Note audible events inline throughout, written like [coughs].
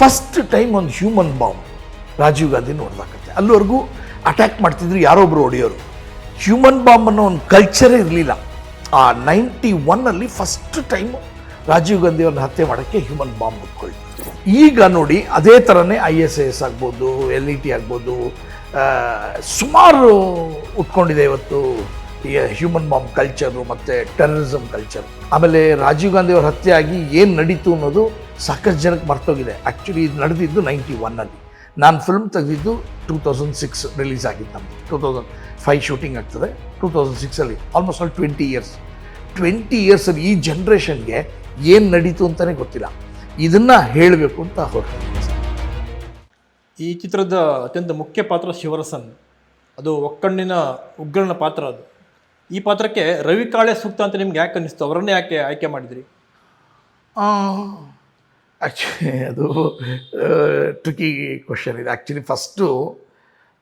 First time ಒಂದು human bomb Rajiv Gandhi ನೋಡ್ದಾಕತ್ತೆ. ಅಲ್ಲಿವರೆಗೂ ಅಟ್ಯಾಕ್ ಮಾಡ್ತಿದ್ರು ಯಾರೊಬ್ಬರು ಹೊಡೆಯೋರು ಹ್ಯೂಮನ್ ಬಾಂಬ್ ಅನ್ನೋ ಒಂದು ಕಲ್ಚರೇ ಇರಲಿಲ್ಲ. ಆ ನೈಂಟಿ ಒನ್ನಲ್ಲಿ ಫಸ್ಟ್ ಟೈಮ್ ರಾಜೀವ್ ಗಾಂಧಿಯವ್ರನ್ನ ಹತ್ಯೆ ಮಾಡೋಕ್ಕೆ ಹ್ಯೂಮನ್ ಬಾಂಬ್ ಉಟ್ಕೊಳ್ಳಿ ಈಗ ನೋಡಿ ಅದೇ ಥರನೇ ಐ ಎಸ್ ಎಸ್ ಆಗ್ಬೋದು ಎಲ್ ಇ ಟಿ ಆಗ್ಬೋದು ಸುಮಾರು ಉಟ್ಕೊಂಡಿದೆ ಇವತ್ತು ಈ ಹ್ಯೂಮನ್ ಬಾಂಬ್ ಕಲ್ಚರು ಮತ್ತು ಟೆರರಿಸಮ್ ಕಲ್ಚರ್ ಆಮೇಲೆ ರಾಜೀವ್ ಗಾಂಧಿ ಅವರ ಹತ್ಯೆ ಆಗಿ ಏನು ನಡೀತು ಅನ್ನೋದು ಸಾಕಷ್ಟು ಜನಕ್ಕೆ ಮರ್ತೋಗಿದೆ. ಆ್ಯಕ್ಚುಲಿ ಇದು ನಡೆದಿದ್ದು ನೈಂಟಿ ಒನ್ನಲ್ಲಿ ನಾನು ಫಿಲ್ಮ್ ತೆಗೆದಿದ್ದು ಟೂ ತೌಸಂಡ್ ಸಿಕ್ಸ್ ರಿಲೀಸ್ ಆಗಿದ್ದು ನಮ್ಮದು ಟೂ ತೌಸಂಡ್ ಫೈವ್ ಶೂಟಿಂಗ್ ಆಗ್ತದೆ. Two thousand ಸಿಕ್ಸಲ್ಲಿ almost all twenty years twenty ಇಯರ್ಸಲ್ಲಿ ಈ ಜನ್ರೇಷನ್ಗೆ ಏನು ನಡೀತು ಅಂತಲೇ ಗೊತ್ತಿಲ್ಲ. ಇದನ್ನು ಹೇಳಬೇಕು ಅಂತ ಹೊರಟು ಈ ಚಿತ್ರದ ಅತ್ಯಂತ ಮುಖ್ಯ ಪಾತ್ರ ಶಿವರಸನ್. ಅದು ಒಕ್ಕಣ್ಣಿನ ಉಗ್ರನ ಪಾತ್ರ ಅದು. ಈ ಪಾತ್ರಕ್ಕೆ ರವಿ ಕಾಳೆ ಸೂಕ್ತ ಅಂತ ನಿಮ್ಗೆ ಯಾಕೆ ಅನ್ನಿಸ್ತು ಅವರನ್ನೇ ಯಾಕೆ ಆಯ್ಕೆ ಮಾಡಿದ್ರಿ? ಆ್ಯಕ್ಚುಲಿ ಅದು ಟ್ರಿಕಿ ಕ್ವಶನ್ ಇದೆ. ಆ್ಯಕ್ಚುಲಿ ಫಸ್ಟು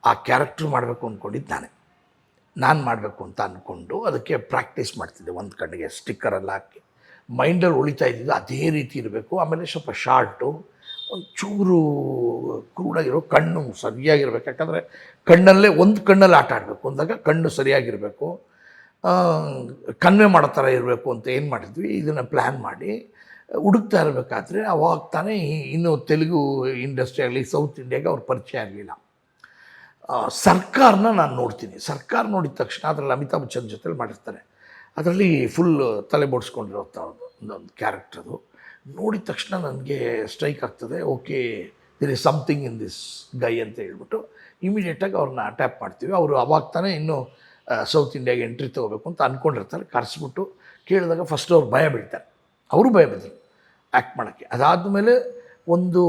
ಆ ಕ್ಯಾರೆಕ್ಟ್ರ್ ಮಾಡಬೇಕು ಅಂದ್ಕೊಂಡಿದ್ದು ನಾನೇ ನಾನು ಮಾಡಬೇಕು ಅಂತ ಅಂದ್ಕೊಂಡು ಅದಕ್ಕೆ ಪ್ರಾಕ್ಟೀಸ್ ಮಾಡ್ತಿದ್ದೆ. ಒಂದು ಕಣ್ಣಿಗೆ ಸ್ಟಿಕ್ಕರೆಲ್ಲ ಹಾಕಿ. ಮೈಂಡಲ್ಲಿ ಉಳಿತಾ ಇದ್ದಿದ್ದು ಅದೇ ರೀತಿ ಇರಬೇಕು. ಆಮೇಲೆ ಸ್ವಲ್ಪ ಶಾರ್ಟು ಒಂದು ಚೂರು ಕ್ರೂಡಾಗಿರೋ ಕಣ್ಣು ಸರಿಯಾಗಿರ್ಬೇಕು. ಯಾಕಂದರೆ ಕಣ್ಣಲ್ಲೇ ಒಂದು ಕಣ್ಣಲ್ಲಿ ಆಟ ಆಡಬೇಕು. ಅಂದಾಗ ಕಣ್ಣು ಸರಿಯಾಗಿರಬೇಕು. ಕನ್ವೆ ಮಾಡೋ ಥರ ಇರಬೇಕು ಅಂತ ಏನು ಮಾಡಿದ್ವಿ, ಇದನ್ನು ಪ್ಲ್ಯಾನ್ ಮಾಡಿ. ಹುಡುಕ್ತಾ ಇರಬೇಕಾದ್ರೆ ಅವಾಗ ತಾನೇ ಇನ್ನೂ ತೆಲುಗು ಇಂಡಸ್ಟ್ರಿ ಆಗಲಿ ಸೌತ್ ಇಂಡಿಯಾಗೆ ಅವ್ರ ಪರಿಚಯ ಆಗಲಿಲ್ಲ. ಸರ್ಕಾರನ ನಾನು ನೋಡ್ತೀನಿ. ಸರ್ಕಾರ ನೋಡಿದ ತಕ್ಷಣ ಅದರಲ್ಲಿ ಅಮಿತಾಬ್ ಬಚ್ಚನ್ ಜೊತೆಲಿ ಮಾಡಿರ್ತಾರೆ. ಅದರಲ್ಲಿ ಫುಲ್ ತಲೆ ಬೋಡ್ಸ್ಕೊಂಡಿರೋ ಒಂದೊಂದು ಕ್ಯಾರೆಕ್ಟರ್ ಅದು. ನೋಡಿದ ತಕ್ಷಣ ನನಗೆ ಸ್ಟ್ರೈಕ್ ಆಗ್ತದೆ. Okay there is something in this guy ಅಂತ ಹೇಳ್ಬಿಟ್ಟು ಇಮಿಡಿಯೇಟಾಗಿ ಅವ್ರನ್ನ ಅಟ್ಯಾಪ್ ಮಾಡ್ತೀವಿ. ಅವರು ಅವಾಗ ತಾನೇ ಇನ್ನೂ ಸೌತ್ ಇಂಡಿಯಾಗೆ ಎಂಟ್ರಿ ತೊಗೋಬೇಕು ಅಂತ ಅಂದ್ಕೊಂಡಿರ್ತಾರೆ ಕರೆಸ್ಬಿಟ್ಟು ಕೇಳಿದಾಗ ಫಸ್ಟ್ ಅವ್ರು ಭಯ ಬೀಳ್ತಾರೆ. ಅವರು ಭಯ ಬಿದ್ದರು ಆ್ಯಕ್ಟ್ ಮಾಡೋಕ್ಕೆ. ಅದಾದಮೇಲೆ ಒಂದು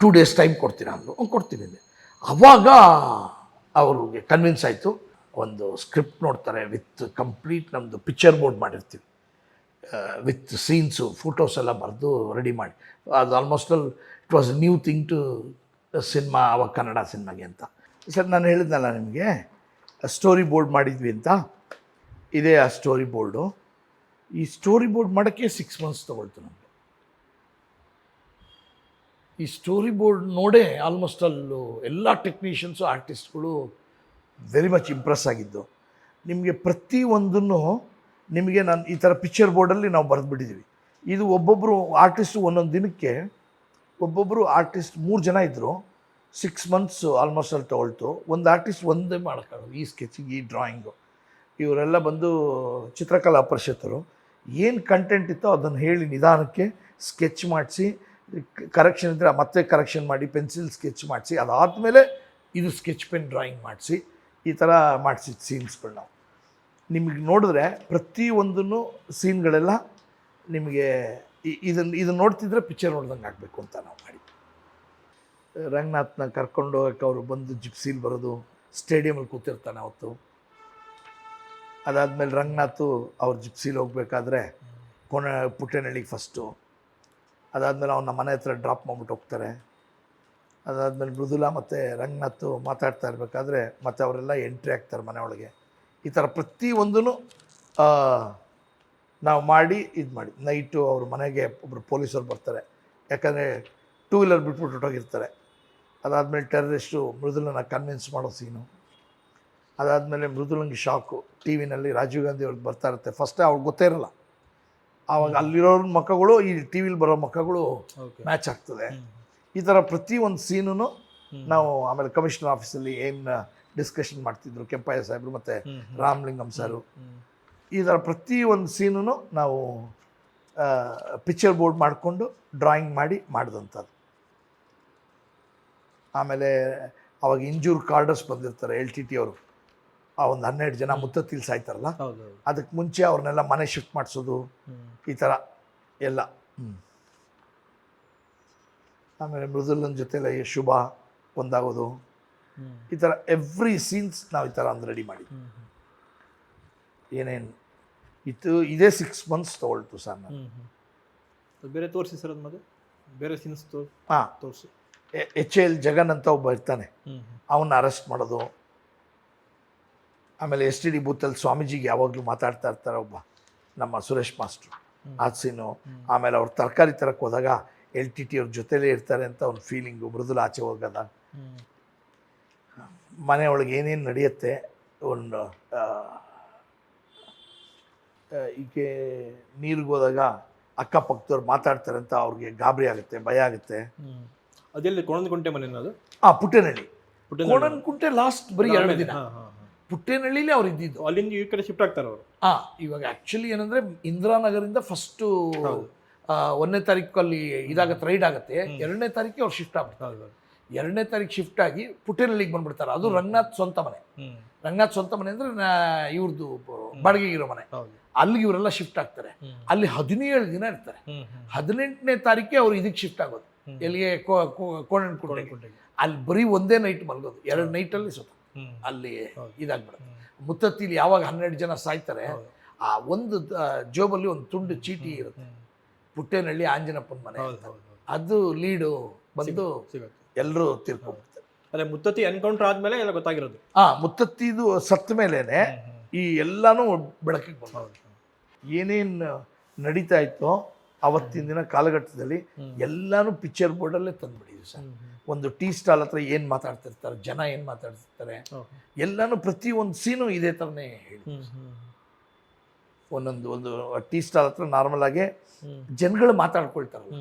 ಟೂ ಡೇಸ್ ಟೈಮ್ ಕೊಡ್ತೀರಾ ಅಂದರು. "ಹ್ಞೂ, ಕೊಡ್ತೀನಿ ಅವಾಗ ಅವ್ರಿಗೆ ಕನ್ವಿನ್ಸ್ ಆಯಿತು. ಒಂದು ಸ್ಕ್ರಿಪ್ಟ್ ನೋಡ್ತಾರೆ ವಿತ್ ಕಂಪ್ಲೀಟ್ ನಮ್ಮದು ಪಿಕ್ಚರ್ ಬೋರ್ಡ್ ಮಾಡಿರ್ತೀವಿ. ವಿತ್ ಸೀನ್ಸು ಫೋಟೋಸ್ ಎಲ್ಲ ಬರೆದು ರೆಡಿ ಮಾಡಿ. ಅದು almost all it was new thing to cinema ಅವಾಗ ಕನ್ನಡ ಸಿನಿಮಾಗೆ ಅಂತ. ಸರ್ ನಾನು ಹೇಳಿದ್ನಲ್ಲ ನಿಮಗೆ? ಸ್ಟೋರಿ ಬೋರ್ಡ್ ಮಾಡಿದ್ವಿ ಅಂತ? ಇದೇ ಆ ಸ್ಟೋರಿ ಬೋರ್ಡು ಈ ಸ್ಟೋರಿ ಬೋರ್ಡ್ ಮಾಡೋಕ್ಕೆ ಸಿಕ್ಸ್ ಮಂತ್ಸ್ ತೊಗೊಳ್ತು ನಮಗೆ. ಈ ಸ್ಟೋರಿ ಬೋರ್ಡ್ ನೋಡೇ ಆಲ್ಮೋಸ್ಟ್ ಅಲ್ಲೂ ಎಲ್ಲ ಟೆಕ್ನಿಷಿಯನ್ಸು ಆರ್ಟಿಸ್ಟ್ಗಳು ವೆರಿ ಮಚ್ ಇಂಪ್ರೆಸ್ ಆಗಿದ್ದು. ನಿಮಗೆ ಪ್ರತಿ ಒಂದನ್ನು ನಿಮಗೆ ನಾನು ಈ ಥರ ಪಿಕ್ಚರ್ ಬೋರ್ಡಲ್ಲಿ ನಾವು ಬರೆದುಬಿಟ್ಟಿದ್ದೀವಿ ಇದು ಒಬ್ಬೊಬ್ಬರು ಆರ್ಟಿಸ್ಟು ಒಂದೊಂದು ದಿನಕ್ಕೆ ಒಬ್ಬೊಬ್ಬರು ಆರ್ಟಿಸ್ಟ್ ಮೂರು ಜನ ಇದ್ದರು ಸಿಕ್ಸ್ ಮಂತ್ಸ್ ಆಲ್ಮೋಸ್ಟ್ ಅಲ್ಲಿ ತೊಗೊಳ್ತು. ಒಂದು ಆರ್ಟಿಸ್ಟ್ ಒಂದೇ ಮಾಡೋಕ್ಕಾಗಲ್ಲ ಈ ಸ್ಕೆಚಿಂಗ್ ಈ ಡ್ರಾಯಿಂಗು ಇವರೆಲ್ಲ ಬಂದು ಚಿತ್ರಕಲಾ ಪರಿಷತ್ತರು. ಏನು ಕಂಟೆಂಟ್ ಇತ್ತೋ ಅದನ್ನು ಹೇಳಿ ನಿಧಾನಕ್ಕೆ ಸ್ಕೆಚ್ ಮಾಡಿಸಿ ಕರೆಕ್ಷನ್ ಇದ್ದರೆ ಮತ್ತೆ ಕರೆಕ್ಷನ್ ಮಾಡಿ ಪೆನ್ಸಿಲ್ ಸ್ಕೆಚ್ ಮಾಡಿಸಿ, ಅದಾದಮೇಲೆ ಇದು ಸ್ಕೆಚ್ ಪೆನ್ ಡ್ರಾಯಿಂಗ್ ಮಾಡಿಸಿ, ಈ ಥರ ಮಾಡಿಸಿದ ಸೀನ್ಸ್ಗಳು ನಾವು ನಿಮಗೆ ನೋಡಿದ್ರೆ ಪ್ರತಿಯೊಂದನ್ನು ಸೀನ್ಗಳೆಲ್ಲ ನಿಮಗೆ ಇದನ್ನು ಇದನ್ನು ನೋಡ್ತಿದ್ರೆ ಪಿಕ್ಚರ್ ನೋಡ್ದಂಗೆ ಆಗಬೇಕು ಅಂತ ನಾವು ಮಾಡಿ ರಂಗನಾಥ್ನ ಕರ್ಕೊಂಡು ಹೋಗಕ್ಕೆ ಅವರು ಬಂದು ಜಿಪ್ಸೀಲಿ ಬರೋದು, ಸ್ಟೇಡಿಯಮಲ್ಲಿ ಕೂತಿರ್ತಾನೆ ಅವತ್ತು. ಅದಾದಮೇಲೆ ರಂಗನಾಥು ಅವ್ರ ಜಿಪ್ಸೀಲಿ ಹೋಗಬೇಕಾದ್ರೆ ಕೊನೆ ಪುಟ್ಟೆನಹಳ್ಳಿಗೆ ಫಸ್ಟು ಅದಾದಮೇಲೆ ಅವನ ಮನೆ ಹತ್ರ ಡ್ರಾಪ್ ಮಾಡ್ಬಿಟ್ಟು ಹೋಗ್ತಾರೆ. ಅದಾದಮೇಲೆ ಮೃದುಲಾ ಮತ್ತು ರಂಗನಾಥು ಮಾತಾಡ್ತಾ ಇರಬೇಕಾದ್ರೆ ಮತ್ತು ಅವರೆಲ್ಲ ಎಂಟ್ರಿ ಆಗ್ತಾರೆ ಮನೆ ಒಳಗೆ ಈ ಥರ ಪ್ರತಿಯೊಂದೂ ನಾವು ಮಾಡಿ, ಇದು ಮಾಡಿ. ನೈಟು ಅವ್ರ ಮನೆಗೆ ಒಬ್ಬರು ಪೊಲೀಸರು ಬರ್ತಾರೆ. ಯಾಕಂದರೆ ಟೂ ವೀಲರ್ ಬಿಟ್ಬಿಟ್ಟು ಹೊಟ್ಟೋಗಿರ್ತಾರೆ ಅದಾದಮೇಲೆ ಟೆರರಿಸ್ಟು ಮೃದುಲನ ಕನ್ವಿನ್ಸ್ ಮಾಡೋ ಸೀನು ಅದಾದಮೇಲೆ ಮೃದುಲಂಗೆ ಶಾಕು ಟಿ ವಿನಲ್ಲಿ ರಾಜೀವ್ ಗಾಂಧಿ ಅವ್ರಿಗೆ ಬರ್ತಾ ಇರುತ್ತೆ. ಫಸ್ಟೇ ಅವ್ರಿಗೆ ಗೊತ್ತೇ ಇರಲ್ಲ. ಆವಾಗ ಅಲ್ಲಿರೋ ಮಕ್ಕಳು ಈ ಟಿ ವಿಲಿ ಬರೋ ಮಕ್ಕಳು ಮ್ಯಾಚ್ ಆಗ್ತದೆ. ಈ ಥರ ಪ್ರತಿ ಒಂದು ಸೀನು ನಾವು ಆಮೇಲೆ ಕಮಿಷನರ್ ಆಫೀಸಲ್ಲಿ ಏನು ಡಿಸ್ಕಷನ್ ಮಾಡ್ತಿದ್ರು ಕೆಂಪಯ್ಯ ಸಾಹೇಬರು ಮತ್ತು ರಾಮಲಿಂಗಂ ಸರು. ಈ ಥರ ಪ್ರತಿ ಒಂದು ಸೀನು ನಾವು ಪಿಕ್ಚರ್ ಬೋರ್ಡ್ ಮಾಡಿಕೊಂಡು ಡ್ರಾಯಿಂಗ್ ಮಾಡಿ ಮಾಡಿದಂಥದ್ದು ಆಮೇಲೆ ಅವಾಗ ಇಂಜೂರ್ ಕಾರ್ಡರ್ಸ್ ಬಂದಿರ್ತಾರೆ ಎಲ್ ಟಿ ಟಿ ಅವರು. ಆ ಒಂದು ಹನ್ನೆರಡು ಜನ ಮುತ್ತತ್ತಿಲ್ ಸಾಯ್ತಾರಲ್ಲ? ಹೌದು ಅದಕ್ಕೆ ಮುಂಚೆ ಅವ್ರನ್ನೆಲ್ಲ ಮನೆ ಶಿಫ್ಟ್ ಮಾಡಿಸೋದು ಈ ಥರ ಎಲ್ಲ. ಆಮೇಲೆ ಮೃದುಲನ್ ಜೊತೆಲ್ಲ ಶುಭ ಒಂದಾಗೋದು. ಈ ಥರ ಎವ್ರಿ ಸೀನ್ಸ್ ನಾವು ಈ ಥರ ಒಂದು ರೆಡಿ ಮಾಡಿ. ಏನೇನು? ಇದು ಇದೇ ಸಿಕ್ಸ್ ಮಂತ್ಸ್ ತೊಗೊಳ್ತು ಸರ್ ನಾನು. ಬೇರೆ ತೋರಿಸಿ ಸರ್ ಅದು ಮತ್ತೆ? ಬೇರೆ ಸೀನ್ಸ್ ತೋ ಹಾಂ. ತೋರಿಸಿ. ಎಚ್ ಎಲ್ ಜಗನ್ ಅಂತ ಒಬ್ಬ ಇರ್ತಾನೆ. ಅವನ್ನ ಅರೆಸ್ಟ್ ಮಾಡೋದು. ಆಮೇಲೆ ಎಸ್ ಟಿ ಡಿ ಬೂತಲ್ಲಿ ಸ್ವಾಮೀಜಿಗೆ ಯಾವಾಗಲೂ ಮಾತಾಡ್ತಾ ಇರ್ತಾರೆ ಒಬ್ಬ ನಮ್ಮ ಸುರೇಶ್ ಮಾಸ್ಟ್ರು. ಆಸೀನು ಸೀನು. ಆಮೇಲೆ ಅವ್ರು ತರಕಾರಿ ತರಕ್ಕೆ ಹೋದಾಗ ಎಲ್ ಟಿ ಟಿ ಅವ್ರ ಜೊತೆಲೇ ಇರ್ತಾರೆ ಅಂತ ಒಂದು ಫೀಲಿಂಗು ಮೃದುಲ ಆಚೆ ಹೋಗೋದ. ಮನೆ ಒಳಗೆ ಏನೇನು ನಡೆಯುತ್ತೆ ಒಂದು ಈಕೆ ನೀರಿಗೆ ಹೋದಾಗ ಅಕ್ಕಪಕ್ಕದವ್ರು ಮಾತಾಡ್ತಾರೆ ಅಂತ ಅವ್ರಿಗೆ ಗಾಬರಿ ಆಗುತ್ತೆ ಭಯ ಆಗುತ್ತೆ. ಅದೆಲ್ಲಿ ಕೊಣದ ಕುಂಟೆ ಮನೆ ಅದು ಆ ಪುಟ್ಟೇನಹಳ್ಳಿ. ಕೋಣನಕುಂಟೆ ಲಾಸ್ಟ್ ಬರೀ ಎರಡು ದಿನ. ಪುಟ್ಟೇನಹಳ್ಳಿಲಿ ಅವ್ರು ಇದ್ದಿದ್ದು. ಅಲ್ಲಿಂದ ಈ ಕಡೆ ಶಿಫ್ಟ್ ಆಗ್ತಾರೆ ಅವರು? ಆ ಇವಾಗ ಆ್ಯಕ್ಚುಲಿ ಏನಂದ್ರೆ ಇಂದಿರಾನಗರಿಂದ ಫಸ್ಟು ಒಂದನೇ ತಾರೀಕು ಅಲ್ಲಿ ಇದಾಗತ್ತೆ ರೈಡ್ ಆಗುತ್ತೆ. ಎರಡನೇ ತಾರೀಕಿಗೆ ಅವ್ರು ಶಿಫ್ಟ್ ಆಗ್ಬಿಡ್ತಾರೆ. ಎರಡನೇ ತಾರೀಕು ಶಿಫ್ಟ್ ಆಗಿ ಪುಟ್ಟೇನಹಳ್ಳಿಗೆ ಬಂದ್ಬಿಡ್ತಾರೆ. ಅದು ರಂಗನಾಥ್ ಸ್ವಂತ ಮನೆ. ರಂಗನಾಥ್ ಸ್ವಂತ ಮನೆ ಅಂದ್ರೆ ಇವ್ರದ್ದು ಬಾಡಿಗೆಗೆ ಇರೋ ಮನೆ. ಅಲ್ಲಿಗೆ ಇವರೆಲ್ಲ ಶಿಫ್ಟ್ ಆಗ್ತಾರೆ. ಅಲ್ಲಿ ಹದಿನೇಳು ದಿನ ಇರ್ತಾರೆ. ಹದಿನೆಂಟನೇ ತಾರೀಕೆ ಅವ್ರು ಇದಕ್ಕೆ ಶಿಫ್ಟ್ ಆಗೋದು. ಎಲ್ಲಿಗೆ ಕೋಣೆ. ಅಲ್ಲಿ ಬರೀ ಒಂದೇ ನೈಟ್ ಮಲಗೋದು. ಎರಡು ನೈಟಲ್ಲಿ ಸುತ್ತ ಅಲ್ಲಿ. ಇದಾಗ್ಬಿಡುತ್ತೆ. ಮುತ್ತತ್ತಿಲಿ ಯಾವಾಗ ಹನ್ನೆರಡು ಜನ ಸಾಯ್ತಾರೆ ಆ ಒಂದು ಜೋಬಲ್ಲಿ ಒಂದು ತುಂಡು ಚೀಟಿ ಇರುತ್ತೆ. ಪುಟ್ಟೇನಹಳ್ಳಿ ಆಂಜನಪ್ಪನ ಮನೆ. ಅದು ಲೀಡು ಬಂದು ಸಿಗುತ್ತೆ ಎಲ್ಲರೂ ತಿರ್ಕೊಂಡ್ಬಿಡ್ತಾರೆ. ಅದೇ ಮುತ್ತತ್ತಿ ಎನ್ಕೌಂಟರ್ ಆದ್ಮೇಲೆ ಎಲ್ಲ ಗೊತ್ತಾಗಿರೋದು. ಆ ಮುತ್ತತ್ತಿದು ಸತ್ತ ಮೇಲೇನೆ ಈ ಎಲ್ಲಾನು ಬೆಳಕಿಗೆ ಬಂದ ಏನೇನು ನಡೀತಾ ಇತ್ತೋ ಅವತ್ತಿನ ದಿನ ಕಾಲಘಟ್ಟದಲ್ಲಿ ಎಲ್ಲನೂ ಪಿಕ್ಚರ್ ಬೋರ್ಡಲ್ಲೇ ತಂದ್ಬಿಟ್ಟಿದ್ವಿ ಸರ್. ಒಂದು ಟೀ ಸ್ಟಾಲ್ ಹತ್ರ ಏನು ಮಾತಾಡ್ತಿರ್ತಾರೆ ಜನ ಏನು ಮಾತಾಡ್ತಿರ್ತಾರೆ ಎಲ್ಲನೂ ಎಲ್ಲಾನು ಪ್ರತಿ ಒಂದು ಸೀನು ಇದೇ ಥರನೇ ಹೇಳಿ ಒಂದೊಂದು ಒಂದು ಟೀ ಸ್ಟಾಲ್ ಹತ್ರ ನಾರ್ಮಲ್ ಆಗಿ ಜನಗಳು ಮಾತಾಡ್ಕೊಳ್ತಾರಲ್ಲ.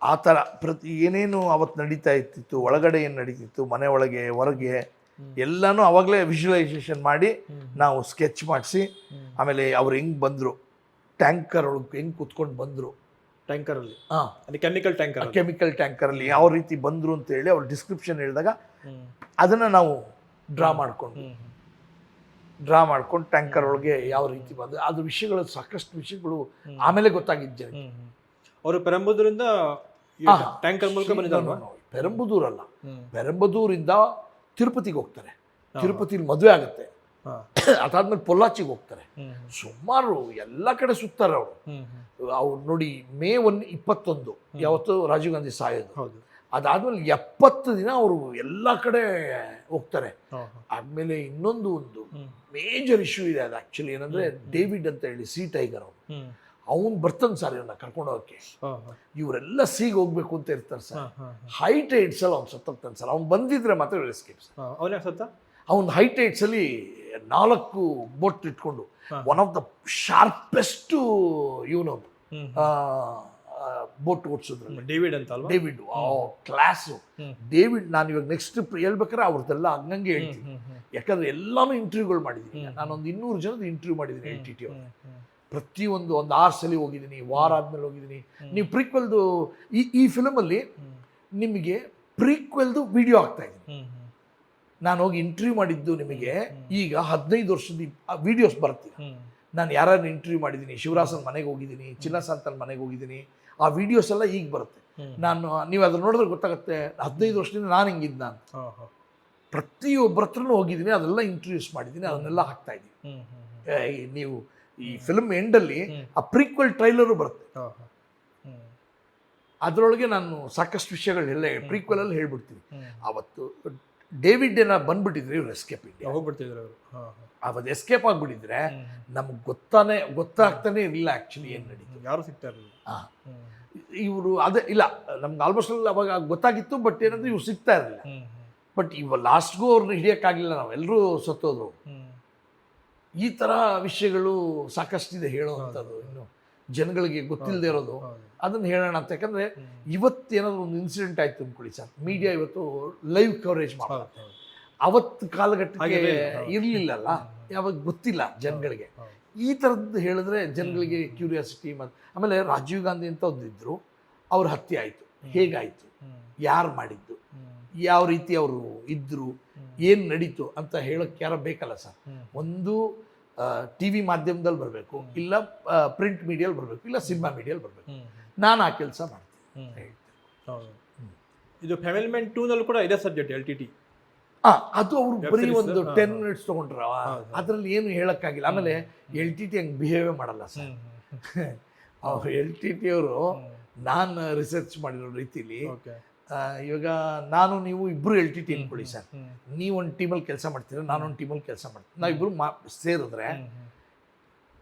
ಆ ಥರ ಪ್ರತಿ ಏನೇನು ಅವತ್ತು ನಡೀತಾ ಇರ್ತಿತ್ತು ಒಳಗಡೆ ಏನು ನಡೀತಿತ್ತು ಮನೆ ಒಳಗೆ ಹೊರಗೆ ಎಲ್ಲಾನು ಅವಾಗಲೇ ವಿಜುವಲೈಸೇಷನ್ ಮಾಡಿ ನಾವು ಸ್ಕೆಚ್ ಮಾಡಿಸಿ ಆಮೇಲೆ ಅವ್ರು ಹೆಂಗೆ ಬಂದರು ಟ್ಯಾಂಕರ್ ಒಳಗೆ ಹೆಂಗೆ ಕುತ್ಕೊಂಡು ಬಂದರು? ಟ್ಯಾಂಕರ್ ಅಲ್ಲಿ ಹಾಂ ಅದು ಕೆಮಿಕಲ್ ಟ್ಯಾಂಕರ್ ಕೆಮಿಕಲ್ ಟ್ಯಾಂಕರಲ್ಲಿ ಯಾವ ರೀತಿ ಬಂದರು ಅಂತ ಹೇಳಿ ಅವ್ರು ಡಿಸ್ಕ್ರಿಪ್ಷನ್ ಹೇಳಿದಾಗ ಅದನ್ನು ನಾವು ಡ್ರಾ ಮಾಡ್ಕೊಂಡು ಡ್ರಾ ಮಾಡ್ಕೊಂಡು ಟ್ಯಾಂಕರ್ ಒಳಗೆ ಯಾವ ರೀತಿ ಬಂದು ಅದ್ರ ವಿಷಯಗಳು ಸಾಕಷ್ಟು ವಿಷಯಗಳು ಆಮೇಲೆ ಗೊತ್ತಾಗಿದ್ದೆ. ಅವರು ಪೆರಂಬದೂರಿಂದ. ಟ್ಯಾಂಕರ್ ಮೂಲಕ ಪೆರಂಬದೂರಲ್ಲ. ಪೆರಂಬದೂರಿಂದ ತಿರುಪತಿಗೆ ಹೋಗ್ತಾರೆ. ತಿರುಪತಿಲಿ ಮದುವೆ ಆಗುತ್ತೆ. [coughs] ಅದಾದ್ಮೇಲೆ ಪೊಲ್ಲಾಚಿಗೆ ಹೋಗ್ತಾರೆ. ಸುಮಾರು ಎಲ್ಲ ಕಡೆ ಸುತ್ತಾರೆ ಅವರು. ಅವ್ರು ನೋಡಿ ಮೇ ಒನ್ ಇಪ್ಪತ್ತೊಂದು ಯಾವತ್ತು ರಾಜೀವ್ ಗಾಂಧಿ ಸಾಯೋದು. ಹೌದು. ಅದಾದ್ಮೇಲೆ ಎಪ್ಪತ್ತು ದಿನ ಅವರು ಎಲ್ಲ ಕಡೆ ಹೋಗ್ತಾರೆ. ಹಾ, ಹಾ. ಆದ್ಮೇಲೆ ಇನ್ನೊಂದು ಒಂದು ಮೇಜರ್ ಇಶ್ಯೂ ಇದೆ ಅದು ಆಕ್ಚುಲಿ ಏನಂದ್ರೆ ಡೇವಿಡ್ ಅಂತ ಹೇಳಿ ಸಿ ಟೈಗರ್ ಅವರು. ಅವನು ಬರ್ತಾನೆ ಸರ್ ಇವನ್ನ ಕರ್ಕೊಂಡು ಹೋಗಕ್ಕೆ. ಹಾ, ಹಾ. ಇವರೆಲ್ಲ ಸೀಗೆ ಹೋಗ್ಬೇಕು ಅಂತ ಇರ್ತಾರೆ ಸರ್ ಹೈಟ್ ಏಡ್ಸ್ ಹೈ. ಟೈಟ್ಸ್ ಅಲ್ಲಿ ಅವ್ನು ಸತ್ತೋಗ್ತಾನೆ ಸರ್ ಅವ್ನು ಬಂದಿದ್ರೆ ಮಾತ್ರ ಎಸ್ಕೇಪ್ ಸರ್ ಅವ್ನ್ ಯಾಕ್ ಸತ್ತ? ನಾಲ್ಕು ಬೋಟ್ ಇಟ್ಕೊಂಡು. ಒನ್ ಆಫ್ ದ ಶಾರ್ಪೆಸ್ಟ್ ಇವನು ಬೋಟ್ ಓಡಿಸಿದ್ರು. ಡೇವಿಡ್ ಅಂತ ಡೇವಿಡ್ ಕ್ಲಾಸು. ಡೇವಿಡ್ ನಾನು ಇವಾಗ ನೆಕ್ಸ್ಟ್ ಹೇಳ್ಬೇಕಾದ್ರೆ ಅವ್ರದ್ದೆಲ್ಲ ಹಂಗಂಗೆ ಹೇಳ್ತೀನಿ. ಯಾಕಂದ್ರೆ ಎಲ್ಲಾನು ಇಂಟರ್ವ್ಯೂಗಳು ಮಾಡಿದ್ದೀನಿ. ನಾನೊಂದು ಇನ್ನೂರು ಜನದ ಇಂಟರ್ವ್ಯೂ ಮಾಡಿದ್ದೀನಿ ಎಲ್ ಟಿ ಟಿ ಪ್ರತಿಯೊಂದು ಒಂದು ಆರು ಸಲ ಹೋಗಿದ್ದೀನಿ ವಾರ ಆದ್ಮೇಲೆ ಹೋಗಿದ್ದೀನಿ. ನೀವು ಪ್ರೀಕ್ವೆಲ್ದು ಈ ಈ ಫಿಲಮಲ್ಲಿ ನಿಮಗೆ ಪ್ರೀಕ್ವೆಲ್ದು ವಿಡಿಯೋ ಆಗ್ತಾ ಇದೆ ನಾನು ಹೋಗಿ ಇಂಟರ್ವ್ಯೂ ಮಾಡಿದ್ದು ನಿಮಗೆ ಈಗ ಹದಿನೈದು ವರ್ಷದ ವಿಡಿಯೋಸ್ ಬರ್ತೀನಿ ನಾನು ಯಾರನ್ನು ಇಂಟರ್ವ್ಯೂ ಮಾಡಿದ್ದೀನಿ ಶಿವರಾಸನ್ ಮನೆಗೆ ಹೋಗಿದ್ದೀನಿ ಚಿನ್ನಸಾಂತನ ಮನೆಗೆ ಹೋಗಿದ್ದೀನಿ ಆ ವಿಡಿಯೋಸ್ ಎಲ್ಲ ಈಗ ಬರುತ್ತೆ. ನಾನು ನೀವು ಅದನ್ನ ನೋಡಿದ್ರೆ ಗೊತ್ತಾಗುತ್ತೆ ಹದಿನೈದು ವರ್ಷದಿಂದ ನಾನು ಹಿಂಗಿದ್ದ ನಾನು. ಪ್ರತಿಯೊಬ್ಬರ ಹತ್ರನೂ ಹೋಗಿದ್ದೀನಿ ಅದೆಲ್ಲ ಇಂಟ್ರೊಡ್ಯೂಸ್ ಮಾಡಿದ್ದೀನಿ ಅದನ್ನೆಲ್ಲ ಹಾಕ್ತಾ ಇದ್ದೀನಿ. ನೀವು ಈ ಫಿಲ್ಮ್ ಎಂಡಲ್ಲಿ. ಆ ಪ್ರೀಕ್ವೆಲ್ ಟ್ರೈಲರು ಬರುತ್ತೆ. ಅದರೊಳಗೆ ನಾನು ಸಾಕಷ್ಟು ವಿಷಯಗಳು ಎಲ್ಲ ಪ್ರೀಕ್ವೆಲಲ್ಲಿ ಹೇಳ್ಬಿಡ್ತೀನಿ. ಹ್ಮ್. ಡೇವಿಡ್ ಏನ ಬಂದ್ಬಿಟ್ಟಿದ್ರೆ ಇವ್ರು ಎಸ್ಕೇಪ್ ಇಂಡಿಯಾ ಹೋಗ್ಬಿಡ್ತಿದ್ರು ಅವರು. ಅವಾಗ ಎಸ್ಕೇಪ್ ಆಗಿಬಿಟ್ಟಿದ್ರೆ. ನಮ್ಗೆ ಗೊತ್ತಾನೆ ಗೊತ್ತಾಗ್ತಾನೆ ಇರಲಿಲ್ಲ ಆ್ಯಕ್ಚುಲಿ ಏನು ನಡೀತು ಯಾರು ಸಿಗ್ತಾ ಇರಲಿಲ್ಲ ಹಾಂ. ಇವರು ಅದೇ ಇಲ್ಲ ನಮ್ಗೆ ಆಲ್ಮೋಸ್ಟ್ ಅಲ್ಲಿ ಅವಾಗ ಗೊತ್ತಾಗಿತ್ತು ಬಟ್ ಏನಂದ್ರೆ ಇವ್ರು ಸಿಗ್ತಾ ಇರಲಿಲ್ಲ. ಬಟ್ ಇವ ಲಾಸ್ಟ್ಗೂ ಅವ್ರನ್ನ ಹಿಡಿಯೋಕ್ಕಾಗಲಿಲ್ಲ ನಾವೆಲ್ಲರೂ ಸತ್ತೋದ್ರು. ಈ ಥರ ವಿಷಯಗಳು ಸಾಕಷ್ಟಿದೆ ಹೇಳೋವಂಥದ್ದು ಇನ್ನು ಜನಗಳಿಗೆ ಗೊತ್ತಿಲ್ಲದೆ ಇರೋದು. ಅದನ್ನು ಹೇಳೋಣ ಅಂತ. ಯಾಕಂದ್ರೆ ಇವತ್ತೇನಾದರೂ ಒಂದು ಇನ್ಸಿಡೆಂಟ್ ಆಯ್ತು ಅಂದ್ಕೊಳ್ಳಿ ಸರ್. ಮೀಡಿಯಾ ಇವತ್ತು ಲೈವ್ ಕವರೇಜ್ ಮಾಡ್ತಾರೆ. ಅವತ್ತು ಕಾಲಘಟ್ಟಕ್ಕೆ ಇರಲಿಲ್ಲಲ್ಲ? ಯಾವಾಗ ಗೊತ್ತಿಲ್ಲ ಜನಗಳಿಗೆ. ಈ ಥರದ್ದು ಹೇಳಿದ್ರೆ ಜನಗಳಿಗೆ ಕ್ಯೂರಿಯಾಸಿಟಿ ಮತ್ತು ಆಮೇಲೆ ರಾಜೀವ್ ಗಾಂಧಿ ಅಂತ ಒಂದಿದ್ರು ಅವ್ರ ಹತ್ಯೆ ಆಯಿತು. ಹೇಗಾಯಿತು. ಯಾರು ಮಾಡಿದ್ದು? ಯಾವ ರೀತಿ ಅವರು ಇದ್ರು? ಏನು ನಡೀತು ಅಂತ ಹೇಳೋಕ್ಕೆ ಯಾರೂ ಬೇಕಲ್ಲ ಸರ್? ಒಂದು ಟಿ ವಿ ಮಾಧ್ಯಮದಲ್ಲಿ ಬರಬೇಕು ಇಲ್ಲ ಪ್ರಿಂಟ್ ಮೀಡಿಯಲ್ಲಿ ಬರಬೇಕು ಇಲ್ಲ ಸಿನಿಮಾ ಮೀಡಿಯಲ್ಲಿ ಬರಬೇಕು. ನಾನು ಆ ಕೆಲಸ ಮಾಡ್ತೀನಿ. ಇದು ಫ್ಯಾಮಿಲಿ ಮ್ಯಾನ್ ಟೂನಲ್ಲೂ ಕೂಡ ಇದೇ ಸಬ್ಜೆಕ್ಟ್ ಎಲ್ ಟಿ ಟಿ ಅದು ಅವರು ಬರೀ ಒಂದು ಟೆನ್. ಮಿನಿಟ್ಸ್ ತೊಗೊಂಡ್ರ ಅದರಲ್ಲಿ ಏನು ಹೇಳೋಕ್ಕಾಗಿಲ್ಲ. ಆಮೇಲೆ ಎಲ್ ಟಿ ಟಿ ಹಂಗೆ ಬಿಹೇವ್ ಮಾಡಲ್ಲ ಸರ್. ಅವ್ರು ಎಲ್ ಟಿ ಟಿ ಅವರು ನಾನು ರಿಸರ್ಚ್ ಮಾಡಿರೋ ರೀತಿಲಿ ಇವಾಗ ನಾನು ನೀವು ಇಬ್ಬರು ಎಲ್ ಟಿ ಟಿ ಅನ್ಕೊಳ್ಳಿ ಸರ್. ನೀವು ಒಂದು ಟೀಮಲ್ಲಿ ಕೆಲಸ ಮಾಡ್ತೀರ ನಾನು ಒಂದು ಟೀಮಲ್ಲಿ ಕೆಲಸ ಮಾಡ್ತೀನಿ. ನಾವಿಬ್ಬರು ಮಾ ಸೇರಿದ್ರೆ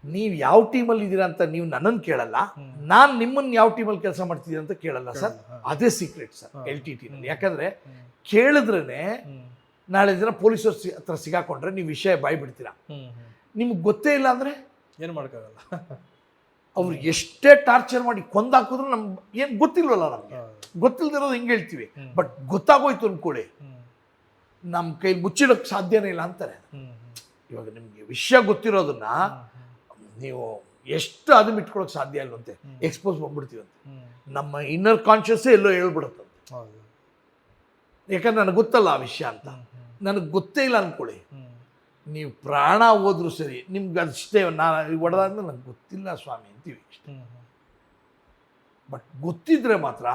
ನೀವು ಯಾವ ಟೀಮಲ್ಲಿ ಇದ್ದೀರಾ ಅಂತ ನೀವು ನನ್ನನ್ನು ಕೇಳಲ್ಲ. ನಾನು ನಿಮ್ಮನ್ನು ಯಾವ ಟೀಮಲ್ಲಿ ಕೆಲಸ ಮಾಡ್ತಿದ್ದೀರಾ ಅಂತ ಕೇಳಲ್ಲ ಸರ್. ಅದೇ ಸೀಕ್ರೆಟ್ ಸರ್ ಎಲ್ ಟಿ ಟಿನಲ್ಲಿ ಯಾಕಂದರೆ ಕೇಳಿದ್ರೇ ನಾಳೆ ದಿನ ಪೊಲೀಸರು ಸಿ ಹತ್ರ ಸಿಗಾಕೊಂಡ್ರೆ ನೀವು ವಿಷಯ ಬಾಯ್ಬಿಡ್ತೀರಾ. ನಿಮ್ಗೆ ಗೊತ್ತೇ ಇಲ್ಲ ಅಂದರೆ? ಏನು ಮಾಡೋಕ್ಕಾಗಲ್ಲ. [laughs] ಅವ್ರು ಎಷ್ಟೇ ಟಾರ್ಚರ್ ಮಾಡಿ ಕೊಂದಾಕಿದ್ರು ನಮ್ಗೆ ಏನು ಗೊತ್ತಿಲ್ವಲ್ಲ ನಮಗೆ. ಗೊತ್ತಿಲ್ಲದಿರೋದು ಹಿಂಗೆ ಹೇಳ್ತೀವಿ. ಬಟ್ ಗೊತ್ತಾಗೋಯ್ತು ಅಂದ್ಕೊಳ್ಳಿ ನಮ್ಮ ಕೈ ಮುಚ್ಚಿಡೋಕ್ಕೆ ಸಾಧ್ಯನೇ ಇಲ್ಲ ಅಂತಾರೆ. ಇವಾಗ ನಿಮಗೆ ವಿಷಯ ಗೊತ್ತಿರೋದನ್ನ ನೀವು ಎಷ್ಟು ಅದನ್ನ ಇಟ್ಕೊಳಕ್ಕೆ ಸಾಧ್ಯ ಇಲ್ಲವಂತೆ ಎಕ್ಸ್ಪೋಸ್ ಬಂದ್ಬಿಡ್ತೀವಂತೆ ನಮ್ಮ ಇನ್ನರ್ ಕಾನ್ಷಿಯಸ್ಸೇ ಎಲ್ಲೋ ಹೇಳ್ಬಿಡುತ್ತಂತೆ. ಯಾಕಂದ್ರೆ ನನಗೆ ಗೊತ್ತಲ್ಲ ಆ ವಿಷಯ ಅಂತ. ನನಗೆ ಗೊತ್ತೇ ಇಲ್ಲ ಅನ್ಕೊಳ್ಳಿ ನೀವು ಪ್ರಾಣ ಹೋದ್ರು ಸರಿ ನಿಮ್ಗೆ ಅಷ್ಟೇ ನಾನು ಒಡೆದಾದ್ರೆ ನನಗೆ ಗೊತ್ತಿಲ್ಲ ಸ್ವಾಮಿ ಅಂತೀವಿ ಇಷ್ಟೇ. ಬಟ್ ಗೊತ್ತಿದ್ರೆ ಮಾತ್ರ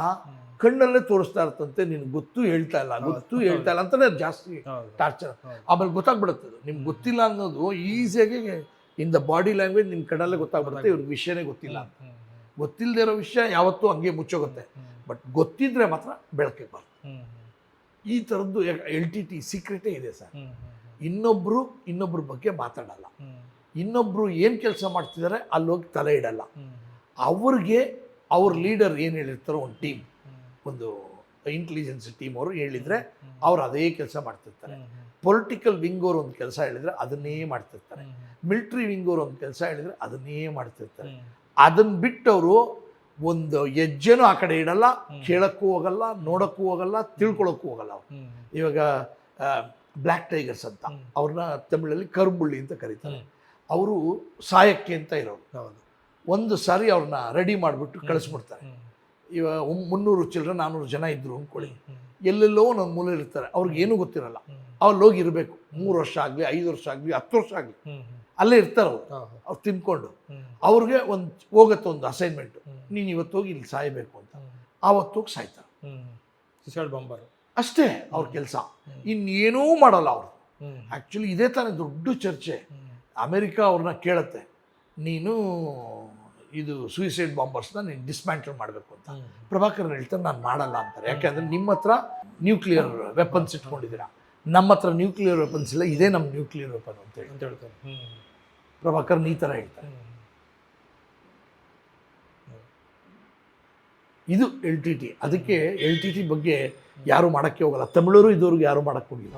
ಕಣ್ಣಲ್ಲೇ ತೋರಿಸ್ತಾ ಇರ್ತಂತೆ ನಿನ್ಗೆ ಗೊತ್ತು ಹೇಳ್ತಾ ಇಲ್ಲ. ಗೊತ್ತು ಹೇಳ್ತಾ ಇಲ್ಲ ಅಂತಾನೆ ಜಾಸ್ತಿ ಟಾರ್ಚರ್ ಆಮೇಲೆ ಗೊತ್ತಾಗ್ಬಿಡುತ್ತೆ ನಿಮ್ಗೆ ಗೊತ್ತಿಲ್ಲ ಅನ್ನೋದು ಈಸಿಯಾಗಿ ಇನ್ ದ ಬಾಡಿ ಲ್ಯಾಂಗ್ವೇಜ್ ನಿಮ್ಮ ಕಣ್ಣಲ್ಲೇ ಗೊತ್ತಾಗ್ಬಿಡುತ್ತೆ ಇವ್ರಿಗೆ ವಿಷಯನೇ ಗೊತ್ತಿಲ್ಲ ಅಂತ. ಗೊತ್ತಿಲ್ಲದೆ ಇರೋ ವಿಷಯ ಯಾವತ್ತೂ ಹಂಗೆ ಮುಚ್ಚೋಗುತ್ತೆ. ಬಟ್ ಗೊತ್ತಿದ್ರೆ ಮಾತ್ರ ಬೆಳಕಿಗೆ ಬರುತ್ತೆ. ಈ ಥರದ್ದು ಎಲ್ ಟಿ ಟಿ ಸೀಕ್ರೆಟೇ ಇದೆ ಸರ್. ಇನ್ನೊಬ್ಬರು ಇನ್ನೊಬ್ಬರ ಬಗ್ಗೆ ಮಾತಾಡಲ್ಲ. ಇನ್ನೊಬ್ಬರು ಏನು ಕೆಲಸ ಮಾಡ್ತಿದ್ದಾರೆ ಅಲ್ಲಿ ಹೋಗಿ ತಲೆ ಇಡಲ್ಲ. ಅವ್ರಿಗೆ ಅವ್ರ ಲೀಡರ್ ಏನು ಹೇಳಿರ್ತಾರೋ ಒಂದು ಟೀಮ್ ಒಂದು ಇಂಟೆಲಿಜೆನ್ಸ್ ಟೀಮ್ ಅವರು ಹೇಳಿದರೆ ಅವ್ರು ಅದೇ ಕೆಲಸ ಮಾಡ್ತಿರ್ತಾರೆ. ಪೊಲಿಟಿಕಲ್ ವಿಂಗ್ ಅವರು ಒಂದು ಕೆಲಸ ಹೇಳಿದರೆ ಅದನ್ನೇ ಮಾಡ್ತಿರ್ತಾರೆ. ಮಿಲ್ಟ್ರಿ ವಿಂಗ್ ಅವರು ಒಂದು ಕೆಲಸ ಹೇಳಿದರೆ ಅದನ್ನೇ ಮಾಡ್ತಿರ್ತಾರೆ. ಅದನ್ನ ಬಿಟ್ಟವರು ಒಂದು ಹೆಜ್ಜೆನೂ ಆ ಕಡೆ ಇಡಲ್ಲ ಕೇಳೋಕ್ಕೂ ಹೋಗಲ್ಲ ನೋಡೋಕ್ಕೂ ಹೋಗಲ್ಲ ತಿಳ್ಕೊಳಕ್ಕೂ ಹೋಗಲ್ಲ ಅವ್ರು. ಇವಾಗ ಬ್ಲ್ಯಾಕ್ ಟೈಗರ್ಸ್ ಅಂತ ಅವ್ರನ್ನ ತಮಿಳಲ್ಲಿ ಕರುಬುಳ್ಳಿ ಅಂತ ಕರೀತಾರೆ. ಅವರು ಸಾಯಕ್ಕೆ ಅಂತ ಇರೋರು. ಒಂದು ಸಾರಿ ಅವ್ರನ್ನ ರೆಡಿ ಮಾಡಿಬಿಟ್ಟು ಕಳಿಸ್ಬಿಡ್ತಾರೆ. ಇವಾಗ ಮುನ್ನೂರು ಚಿಲ್ಲರೆ ನಾನ್ನೂರು ಜನ ಇದ್ರು ಅಂದ್ಕೊಳ್ಳಿ. ಎಲ್ಲೆಲ್ಲೋ ಒಂದು ಮೂಲ ಇರ್ತಾರೆ. ಅವ್ರಿಗೆ ಏನೂ ಗೊತ್ತಿರಲ್ಲ ಅವ್ರು ಹೋಗಿ ಇರಬೇಕು ಮೂರು ವರ್ಷ ಆಗಲಿ ಐದು ವರ್ಷ ಆಗಲಿ ಹತ್ತು ವರ್ಷ ಆಗಲಿ. ಅಲ್ಲೇ ಇರ್ತಾರೆ ಅವರು. ಅವ್ರು ತಿನ್ಕೊಂಡು. ಅವ್ರಿಗೆ ಒಂದು ಹೋಗುತ್ತೆ ಒಂದು ಅಸೈನ್ಮೆಂಟು ನೀನು ಇವತ್ತು ಹೋಗಿ ಇಲ್ಲಿ ಸಾಯಬೇಕು ಅಂತ. ಆವತ್ತು ಹೋಗಿ ಸಾಯ್ತಾರೆ. ಬಾಂಬರ್. ಅಷ್ಟೇ ಅವ್ರ ಕೆಲಸ. ಇನ್ನೇನೂ ಮಾಡಲ್ಲ ಅವರು. ಆ್ಯಕ್ಚುಲಿ ಇದೇ ತಾನೇ ದೊಡ್ಡ ಚರ್ಚೆ. ಅಮೆರಿಕ ಅವ್ರನ್ನ ಕೇಳುತ್ತೆ. ನೀನು ಇದು ಸೂಯಿಸೈಡ್ ಬಾಂಬರ್ಸ್ನ ನೀನು ಡಿಸ್ಮ್ಯಾಂಟಲ್ ಮಾಡಬೇಕು ಅಂತ. ಪ್ರಭಾಕರ್ ಹೇಳ್ತಾರೆ ನಾನು ಮಾಡಲ್ಲ ಅಂತಾರೆ. ಯಾಕೆಂದರೆ ನಿಮ್ಮ ಹತ್ರ ನ್ಯೂಕ್ಲಿಯರ್ ವೆಪನ್ಸ್ ಇಟ್ಕೊಂಡಿದ್ದೀರಾ. ನಮ್ಮ ಹತ್ರ ನ್ಯೂಕ್ಲಿಯರ್ ವೆಪನ್ಸ್ ಇಲ್ಲ ಇದೇ ನಮ್ಮ ನ್ಯೂಕ್ಲಿಯರ್ ವೆಪನ್ ಅಂತ ಹೇಳಿ. ಅಂತ ಹೇಳ್ತಾರೆ. ಪ್ರಭಾಕರ್ ಈ ಥರ ಹೇಳ್ತಾರೆ. ಇದು ಎಲ್ ಟಿ ಟಿ ಅದಕ್ಕೆ ಎಲ್ ಟಿ ಟಿ ಬಗ್ಗೆ ಯಾರು ಮಾಡೋಕ್ಕೆ ಹೋಗಲ್ಲ. ತಮಿಳರು ಇದುವರೆಗೂ ಯಾರು ಮಾಡೋಕ್ಕೆ ಹೋಗಿಲ್ಲ.